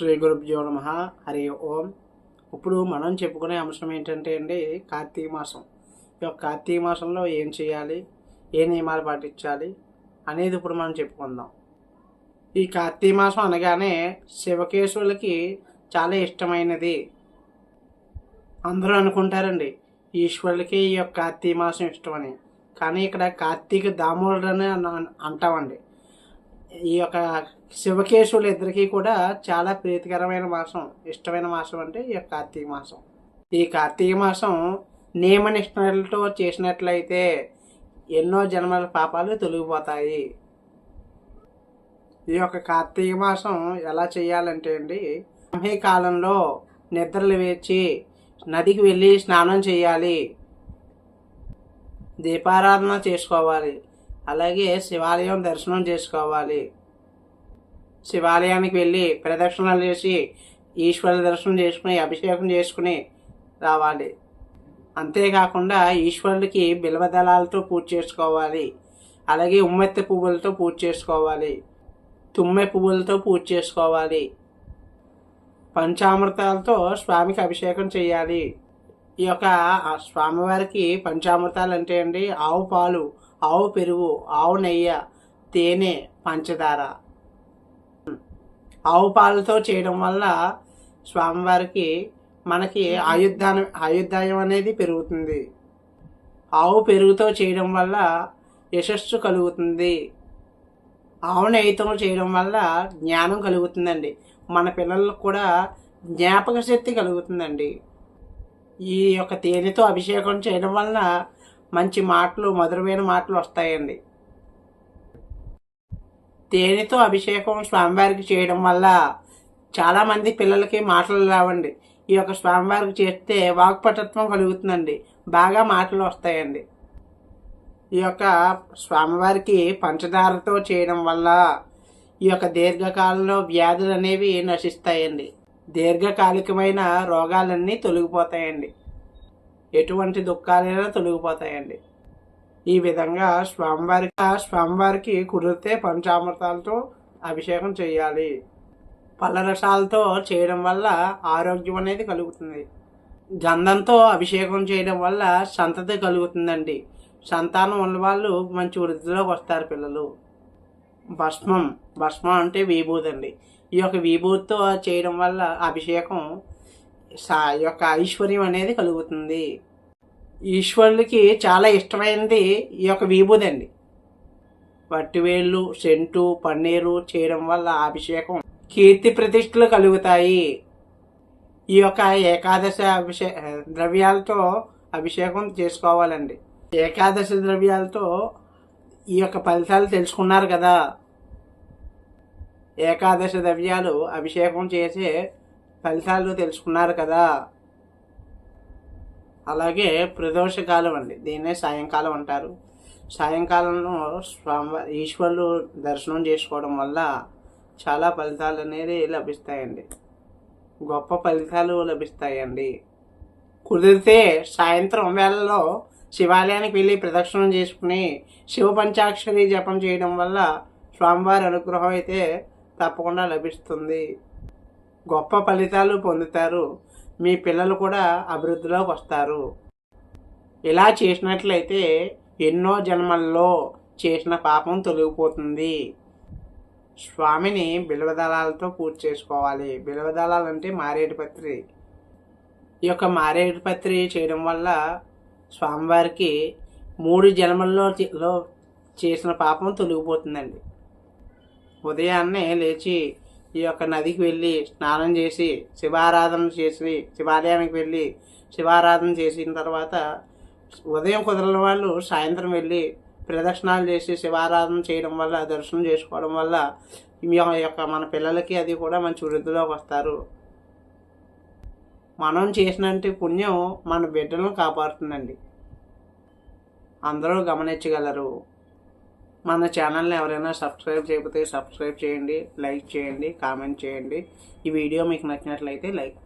శ్రీ గురుభ్యో నమ. హరి ఓం. ఇప్పుడు మనం చెప్పుకునే అంశం ఏంటంటే అండి కార్తీక మాసం. ఈ యొక్క కార్తీక మాసంలో ఏం చేయాలి? ఏ నియమాలు పాటించాలి? అనేది ఇప్పుడు మనం చెప్పుకుందాం. ఈ కార్తీక మాసం అనగానే శివకేశవులకి చాలా ఇష్టమైనది. అందరూ అనుకుంటారండి ఈశ్వరులకి ఈ యొక్క కార్తీక మాసం ఇష్టమని. కానీ ఇక్కడ కార్తీక దామోదరుడు అని అంటామండి. ఈ యొక్క శివకేశవులు ఇద్దరికీ కూడా చాలా ప్రీతికరమైన మాసం ఇష్టమైన మాసం అంటే ఈ యొక్క కార్తీక మాసం. ఈ కార్తీక మాసం నియమనిష్టలతో చేసినట్లయితే ఎన్నో జన్మల పాపాలు తొలగిపోతాయి. ఈ యొక్క కార్తీక మాసం ఎలా చేయాలంటే అండి బ్రాహ్మీ కాలంలో నిద్రలు వేచి నదికి వెళ్ళి స్నానం చేయాలి. దీపారాధన చేసుకోవాలి. అలాగే శివాలయం దర్శనం చేసుకోవాలి. శివాలయానికి వెళ్ళి ప్రదక్షిణలు చేసి ఈశ్వర దర్శనం చేసుకుని అభిషేకం చేసుకుని రావాలి. అంతేకాకుండా ఈశ్వరుడికి బిల్వదళాలతో పూజ చేసుకోవాలి. అలాగే ఉమ్మెత్తి పువ్వులతో పూజ చేసుకోవాలి. తుమ్మె పువ్వులతో పూజ చేసుకోవాలి. పంచామృతాలతో స్వామికి అభిషేకం చేయాలి. ఈ యొక్క స్వామివారికి పంచామృతాలు అంటే అండి ఆవు పాలు. ఆవు పెరుగు ఆవు నెయ్యి తేనె పంచదార. ఆవు పాలతో చేయడం వల్ల స్వామివారికి మనకి ఆయుద్ధానం ఆయుర్దాయం అనేది పెరుగుతుంది. ఆవు పెరుగుతో చేయడం వల్ల యశస్సు కలుగుతుంది. ఆవు నెయ్యితో చేయడం వల్ల జ్ఞానం కలుగుతుందండి. మన పిల్లలకు కూడా జ్ఞాపక శక్తి కలుగుతుందండి. ఈ యొక్క తేనెతో అభిషేకం చేయడం వలన మంచి మాటలు మధురమైన మాటలు వస్తాయండి. తేనెతో అభిషేకం స్వామివారికి చేయడం వల్ల చాలామంది పిల్లలకి మాటలు రావండి. ఈ యొక్క స్వామివారికి చేస్తే వాక్పటత్వం కలుగుతుందండి. బాగా మాటలు వస్తాయండి. ఈ యొక్క స్వామివారికి పంచదారతో చేయడం వల్ల ఈ యొక్క దీర్ఘకాలంలో వ్యాధులు అనేవి నశిస్తాయండి. దీర్ఘకాలికమైన రోగాలన్నీ తొలగిపోతాయండి. ఎటువంటి దుఃఖాలైనా తొలగిపోతాయండి. ఈ విధంగా స్వామివారికి స్వామివారికి కుదిరితే పంచామృతాలతో అభిషేకం చేయాలి. పళ్ళరసాలతో చేయడం వల్ల ఆరోగ్యం అనేది కలుగుతుంది. గంధంతో అభిషేకం చేయడం వల్ల సంతతి కలుగుతుందండి. సంతానం ఉన్న వాళ్ళు మంచి వృద్ధిలోకి వస్తారు పిల్లలు. భస్మం భస్మం అంటే విభూదండి ఈ యొక్క విభూతితో చేయడం వల్ల అభిషేకం యొక్క ఐశ్వర్యం అనేది కలుగుతుంది. ఈశ్వరుడికి చాలా ఇష్టమైనది ఈ యొక్క విభూది అండి. వట్టివేళ్ళు సెంటు పన్నీరు చేయడం వల్ల అభిషేకం కీర్తి ప్రతిష్టలు కలుగుతాయి. ఈ యొక్క ఏకాదశి అభిషే ద్రవ్యాలతో అభిషేకం చేసుకోవాలండి. ఏకాదశి ద్రవ్యాలతో ఈ యొక్క ఫలితాలు తెలుసుకున్నారు కదా. ఏకాదశి ద్రవ్యాలు అభిషేకం చేసే ఫలితాలు తెలుసుకున్నారు కదా. అలాగే ప్రదోషకాలం అండి. దీన్నే సాయంకాలం అంటారు. సాయంకాలంలో స్వామి ఈశ్వరులు దర్శనం చేసుకోవడం వల్ల చాలా ఫలితాలు అనేది లభిస్తాయండి. గొప్ప ఫలితాలు లభిస్తాయండి. కుదిరితే సాయంత్రం వేళలో శివాలయానికి వెళ్ళి ప్రదక్షిణం చేసుకుని శివ పంచాక్షరి జపం చేయడం వల్ల స్వామివారి అనుగ్రహం అయితే తప్పకుండా లభిస్తుంది. గొప్ప ఫలితాలు పొందుతారు. మీ పిల్లలు కూడా అభివృద్ధిలోకి వస్తారు. ఇలా చేసినట్లయితే ఎన్నో జన్మల్లో చేసిన పాపం తొలగిపోతుంది. స్వామిని బిల్వదళాలతో పూజ చేసుకోవాలి. బిల్వదళాలు అంటే మారేడుపత్రి ఈ యొక్క మారేడుపత్రి చేయడం వల్ల స్వామివారికి మూడు జన్మల్లో చేసిన పాపం తొలగిపోతుందండి. ఉదయాన్నే లేచి ఈ యొక్క నదికి వెళ్ళి స్నానం చేసి శివారాధన చేసి శివాలయానికి వెళ్ళి శివారాధన చేసిన తర్వాత ఉదయం కుదరని వాళ్ళు సాయంత్రం వెళ్ళి ప్రదక్షిణాలు చేసి శివారాధన చేయడం వల్ల దర్శనం చేసుకోవడం వల్ల ఈ యొక్క మన పిల్లలకి అది కూడా మంచి వృద్ధిలోకి వస్తారు. మనం చేసినట్టు పుణ్యం మన బిడ్డలను కాపాడుతుందండి. అందరూ గమనించగలరు. మన ఛానల్ని ఎవరైనా సబ్స్క్రైబ్ చేయకపోతే సబ్స్క్రైబ్ చేయండి లైక్ చేయండి కామెంట్ చేయండి. ఈ వీడియో మీకు నచ్చినట్లయితే లైక్